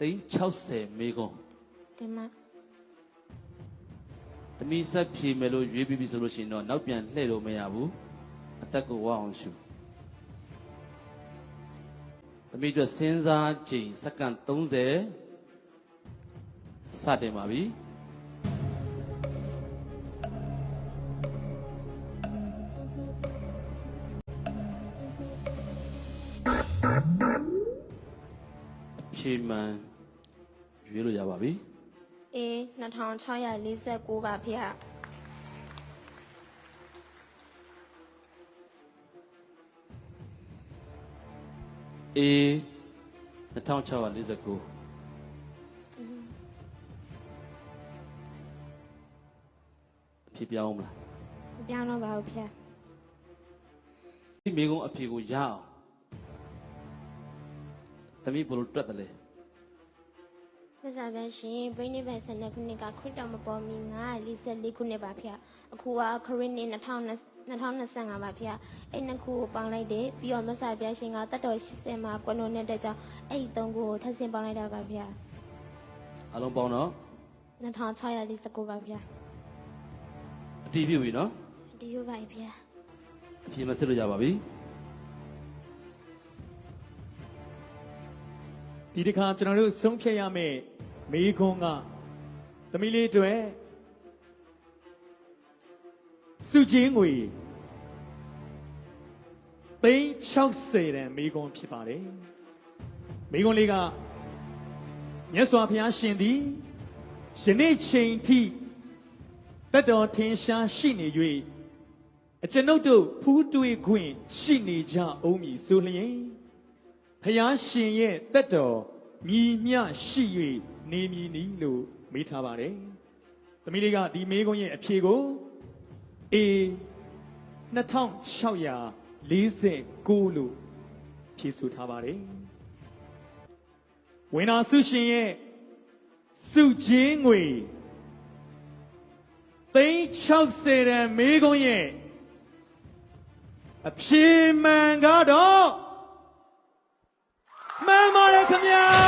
သိန်း60မေကွန်တင်မသမီးဆက်ဖြေမယ်လို့ရွေးပြီးပြီဆိုလို့ရှိရင်တော့နောက်ပြန်လှည့်လို့မရဘူးအသက်ကိုဝအောင်ရှူသမီးအတွက်စဉ်းစားချိန်စက္ကန့်30စတင်ပါပြီ ဖြေမှန်ရွေးလို့ရပါပြီအေး2649ပါဖေဟာအေး2649အဖြေပြောင်းမလားမပြောင်းတော့ပါဘူးဖေဟာဒီမိကုံအဖြေကိုရအောင် သမီးဘယ်လိုတွက်တယ်လဲမစားပြန်ရှင်ဘိန်းနေပဲဆန်တဲ့ခုနှစ်ကခရစ်တော်မပေါ်မီ944ခုနှစ်ပါဖေဟာအခုကခရစ်နှစ်2025ပါဖေဟာအဲ့နှစ်ခုကိုပေါင်းလိုက်တယ်ပြီးတော့မစားပြန်ရှင်ကတတ်တော်80မှာကွန်တော်နဲ့တဲ့ကြောင့်အဲ့ဒီသုံးခုကိုထပ်ဆင့်ပေါင်းလိုက်တာပါဖေဟာအလုံးပေါင်းတော့2649ပါဖေဟာအတီးပြုပြီနော်ဒီလိုပါဖေဟာအဖြေမစစ်လို့ရပါပြီ ဒီတစ်ခါကျွန်တော်တို့ဆုံးဖြတ်ရမယ့်မေးခွန်းကသမီးလေးတွေစုချင်းငွေသိန်း60တန်မေးခွန်းဖြစ်ပါတယ်မေးခွန်းလေးကမြတ်စွာဘုရားရှင်သည်ယနေ့ချိန်ထိတတ်တော်ထင်ရှားရှိနေ၍အကျွန်ုပ်တို့ဖူးတွေ့ခွင့်ရှိနေကြအောင်မည်ဆိုလျင် ဖျားရှင်ရဲ့တက်တော်မြည်မြရှိ၍နေမည်နီလို့မေးထားပါတယ်။သမီးလေးကဒီမေးခွန်းရဲ့အဖြေကိုအေ2649လို့ဖြေဆိုထားပါတယ်။ဝင်နာဆုရှင်ရဲ့စုချင်းငွေသိန်း60ရန်မေးခွန်းရဲ့အဖြေမှန်ကတော့ Bosnia!